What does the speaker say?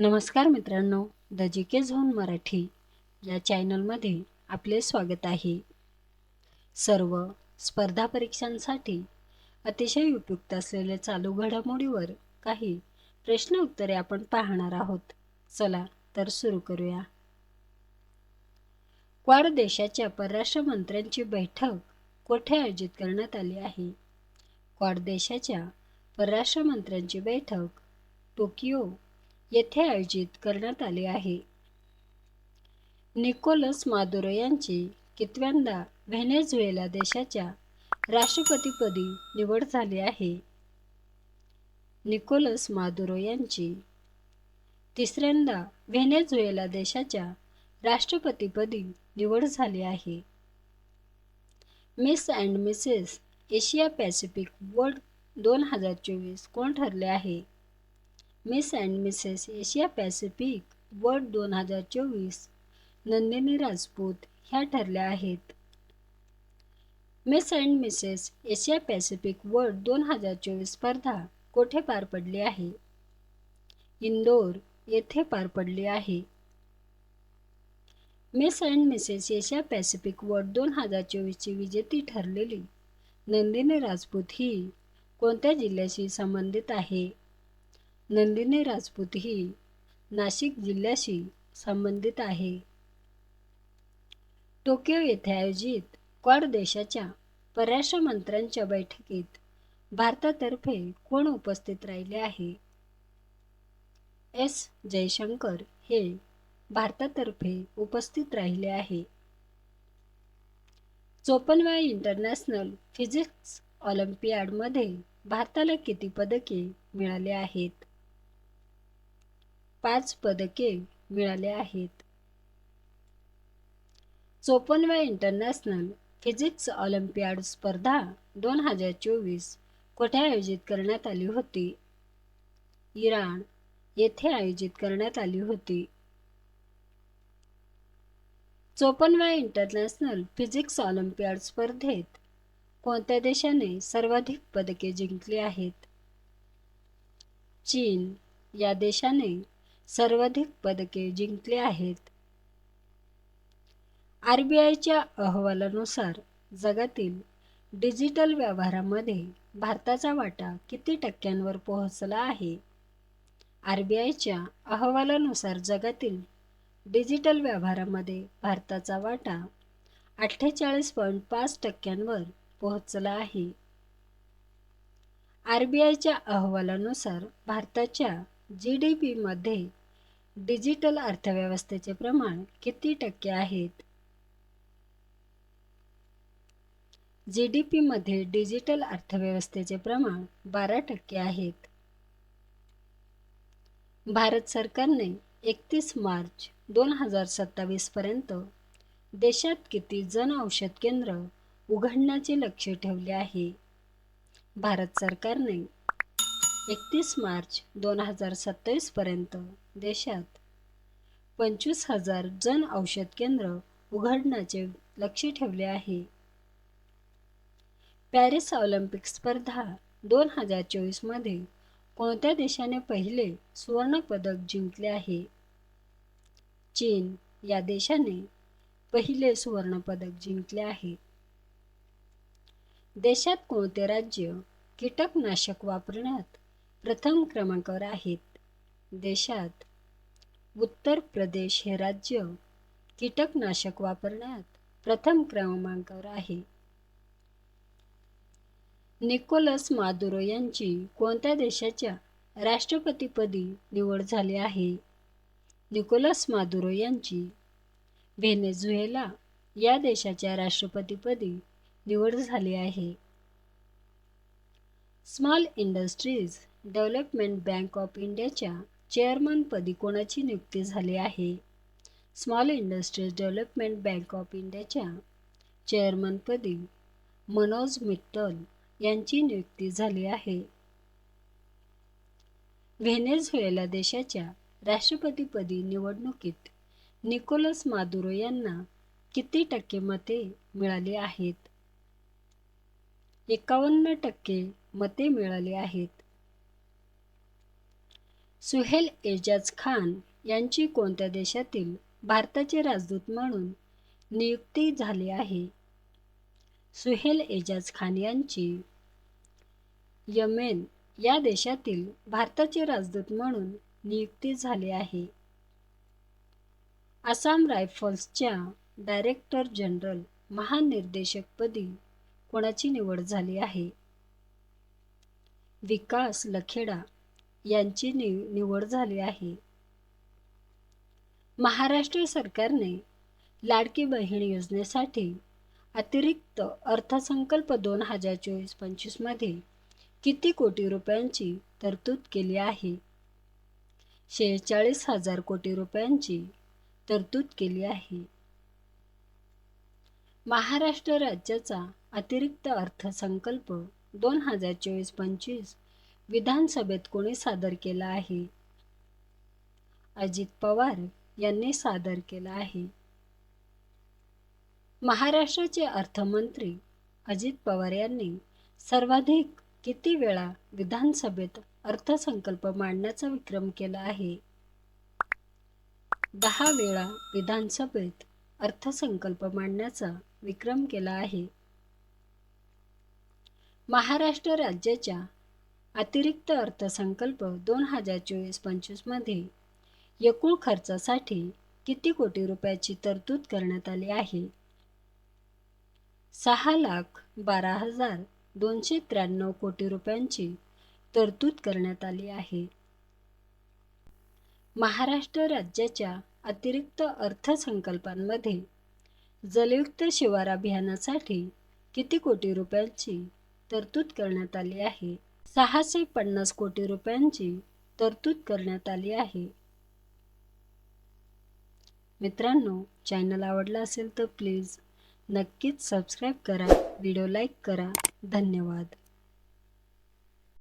नमस्कार मित्रांनो the G K zone Marathi या चॅनलमध्ये आपले स्वागत आहे. सर्व स्पर्धा परीक्षांसाठी अतिशय उपयुक्त असलेल्या चालू घडामोडीवर काही प्रश्न उत्तरे आपण पाहणार आहोत. चला तर सुरू करूया. क्वाड देशाच्या परराष्ट्र मंत्र्यांची बैठक कोठे आयोजित करण्यात आली आहे? क्वाड देशाच्या परराष्ट्र मंत्र्यांची बैठक टोकियो येथे आयोजित करण्यात आले आहे. निकोलस मादुरो यांची कितव्यांदा व्हेनेझुएला देशाच्या राष्ट्रपतीपदी निवड झाली आहे. निकोलस मादुरो यांची तिसऱ्यांदा व्हेनेझुएला देशाच्या राष्ट्रपतीपदी निवड झाली आहे. Miss and Mrs Asia Pacific world दोन हजार चोवीस कोण ठरले आहे? Miss and Mrs Asia Pacific world दोन हजार चोवीस नंदिनी राजपूत ह्या ठरल्या आहेत. Miss and Mrs Asia Pacific world दोन हजार चोवीस स्पर्धा कोठे पार पडली आहे? इंदोर येथे पार पडली आहे. Miss and Mrs Asia Pacific world दोन हजार चोवीसची विजेती ठरलेली नंदिनी राजपूत ही कोणत्या जिल्ह्याशी संबंधित आहे? नंदिनी राजपूत ही नाशिक जिल्ह्याशी संबंधित आहे. टोकियो येथे आयोजित क्वाड देशाच्या परराष्ट्र मंत्र्यांच्या बैठकीत भारतातर्फे कोण उपस्थित राहिले आहे? एस. जयशंकर हे भारतातर्फे उपस्थित राहिले आहे. चोपन्नव्या इंटरनॅशनल फिजिक्स ऑलिम्पियाडमध्ये भारताला किती पदके मिळाले आहेत? पाच पदके मिळाले आहेत. चोपन्नव्या इंटरनॅशनल फिजिक्स ऑलिम्पियाड स्पर्धा दोन हजार चोवीस कोठे आयोजित करण्यात आली होती? इराण येथे आयोजित करण्यात आली होती. चोपन्नव्या इंटरनॅशनल फिजिक्स ऑलिम्पियाड स्पर्धेत कोणत्या देशाने सर्वाधिक पदके जिंकली आहेत? चीन या देशाने सर्वाधिक पदके जिंकली आहेत. आर बी आयच्या अहवालानुसार जगातील डिजिटल व्यवहारामध्ये भारताचा वाटा किती टक्क्यांवर पोहोचला आहे? आर बी आयच्या अहवालानुसार जगातील डिजिटल व्यवहारामध्ये भारताचा वाटा अठ्ठेचाळीस पॉईंट पाच टक्क्यांवर पोहोचला आहे. आर बी आयच्या अहवालानुसार भारताच्या जी डी पीमध्ये डिजिटल अर्थव्यवस्थेचे प्रमाण किती टक्के आहेत? जी डी पीमध्ये डिजिटल अर्थव्यवस्थेचे प्रमाण बारा टक्के आहेत. भारत सरकारने एकतीस मार्च दोन हजार सत्तावीसपर्यंत देशात किती जन औषध केंद्र उघडण्याचे लक्ष ठेवले आहे? भारत सरकारने एकतीस मार्च दोन हजार सत्तावीसपर्यंत देशात पंचवीस हजार जन औषध केंद्र उघडण्याचे लक्ष ठेवले आहे. पॅरिस ऑलिम्पिक स्पर्धा दोन हजार चोवीसमध्ये कोणत्या देशाने पहिले सुवर्णपदक जिंकले आहे? चीन या देशाने पहिले सुवर्णपदक जिंकले आहे. देशात कोणते राज्य कीटकनाशक वापरण्यात प्रथम क्रमांकावर आहेत. देशात उत्तर प्रदेश हे राज्य कीटकनाशक वापरण्यात प्रथम क्रमांकावर आहे. निकोलस मादुरो यांची कोणत्या देशाच्या राष्ट्रपतीपदी निवड झाली आहे? निकोलस मादुरो यांची व्हेनेझुएला या देशाच्या राष्ट्रपतीपदी निवड झाली आहे. Small industries development bank of इंडियाच्या चेअरमनपदी कोणाची नियुक्ती झाली आहे? Small industries development bank of इंडियाच्या चेअरमनपदी मनोज मित्तल यांची नियुक्ती झाली आहे. व्हेनेझुएला देशाच्या राष्ट्रपतीपदी निवडणुकीत निकोलस मादुरो यांना किती टक्के मते मिळाली आहेत? एकावन्न टक्के मते मिळाली आहेत. सुहेल एजाज खान यांची कोणत्या देशातील भारताचे राजदूत म्हणून नियुक्ती झाली आहे? सुहेल एजाज खान यांची यमेन या देशातील भारताचे राजदूत म्हणून नियुक्ती झाली आहे. आसाम रायफल्सच्या डायरेक्टर जनरल महानिर्देशकपदी कोणाची निवड झाली आहे? विकास लखेडा यांची नि निवड झाली आहे. महाराष्ट्र सरकारने लाडकी बहीण योजनेसाठी अतिरिक्त अर्थसंकल्प दोन हजार चोवीस पंचवीसमध्ये किती कोटी रुपयांची तरतूद केली आहे? शेहेचाळीस हजार कोटी रुपयांची तरतूद केली आहे. महाराष्ट्र राज्याचा अतिरिक्त अर्थसंकल्प दोन हजार चोवीस पंचवीस विधानसभेत कोणी सादर केला आहे? अजित पवार यांनी सादर केला आहे. महाराष्ट्राचे अर्थमंत्री अजित पवार यांनी सर्वाधिक किती वेळा विधानसभेत अर्थसंकल्प मांडण्याचा विक्रम केला आहे? दहा वेळा विधानसभेत अर्थसंकल्प मांडण्याचा विक्रम केला आहे. महाराष्ट्र राज्याच्या अतिरिक्त अर्थसंकल्प दोन हजार चोवीस पंचवीसमध्ये एकूण खर्चासाठी किती कोटी रुपयाची तरतूद करण्यात आली आहे? सहा लाख बारा हजार दोनशे त्र्याण्णव कोटी रुपयांची तरतूद करण्यात आली आहे. महाराष्ट्र राज्याच्या अतिरिक्त अर्थसंकल्पांमध्ये जलयुक्त शिवार अभियानासाठी किती कोटी रुपयांची तरतूद करण्यात आली आहे? सहाशे पन्नास कोटी रुपयांची तरतूद करण्यात आली आहे. मित्रांनो चॅनल आवडला असेल तर प्लीज नक्कीच सबस्क्राईब करा व्हिडिओ लाईक करा. धन्यवाद.